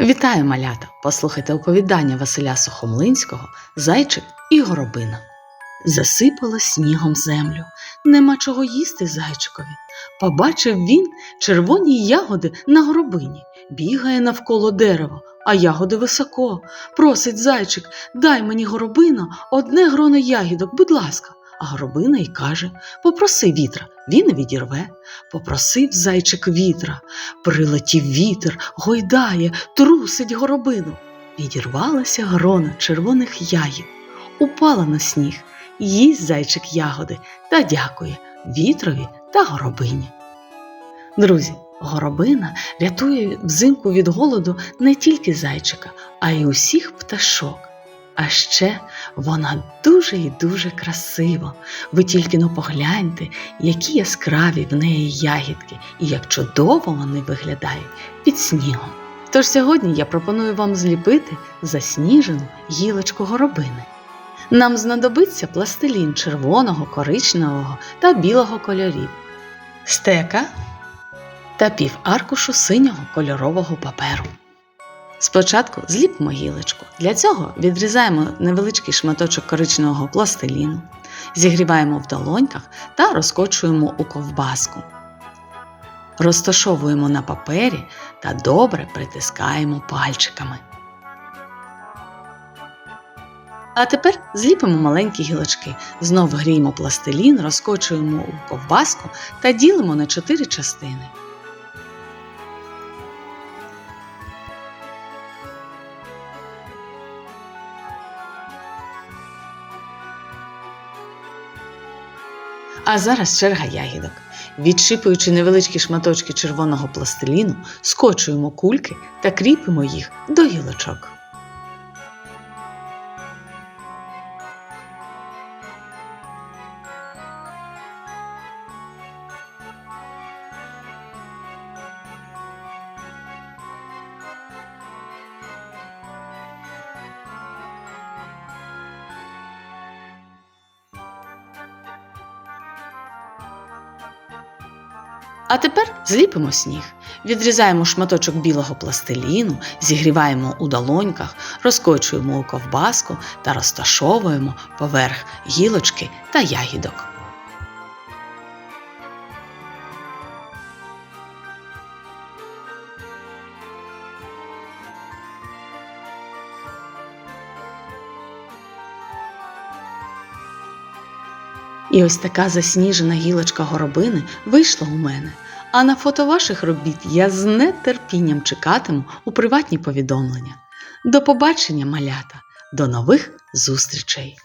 Вітаю, малята! Послухайте оповідання Василя Сухомлинського Зайчик і горобина. Засипало снігом землю. Нема чого їсти зайчикові. Побачив він червоні ягоди на горобині, бігає навколо дерева, а ягоди високо. Просить зайчик, дай мені горобино одне гроно ягідок, будь ласка. А горобина й каже Попроси вітра, він відірве. Попросив зайчик вітра. Прилетів вітер, гойдає, трусить горобину. Відірвалася грона червоних ягід, упала на сніг, їсть зайчик ягоди та дякує вітрові та горобині. Друзі, горобина рятує взимку від голоду не тільки зайчика, а й усіх пташок. А ще вона дуже і дуже красива. Ви тільки но погляньте, які яскраві в неї ягідки і як чудово вони виглядають під снігом. Тож сьогодні я пропоную вам зліпити засніжену гілочку горобини. Нам знадобиться пластилін червоного, коричневого та білого кольорів, стека та пів аркушу синього кольорового паперу. Спочатку зліпимо гілочку. Для цього відрізаємо невеличкий шматочок коричневого пластиліну, зігріваємо в долоньках та розкочуємо у ковбаску. Розташовуємо на папері та добре притискаємо пальчиками. А тепер зліпимо маленькі гілочки. Знову гріємо пластилін, розкочуємо у ковбаску та ділимо на 4 частини. А зараз черга ягідок. Відшипуючи невеличкі шматочки червоного пластиліну, скочуємо кульки та кріпимо їх до гілочок. А тепер зліпимо сніг. Відрізаємо шматочок білого пластиліну, зігріваємо у долоньках, розкочуємо у ковбаску та розташовуємо поверх гілочки та ягідок. І ось така засніжена гілочка горобини вийшла у мене. А на фото ваших робіт я з нетерпінням чекатиму у приватні повідомлення. До побачення, малята, до нових зустрічей!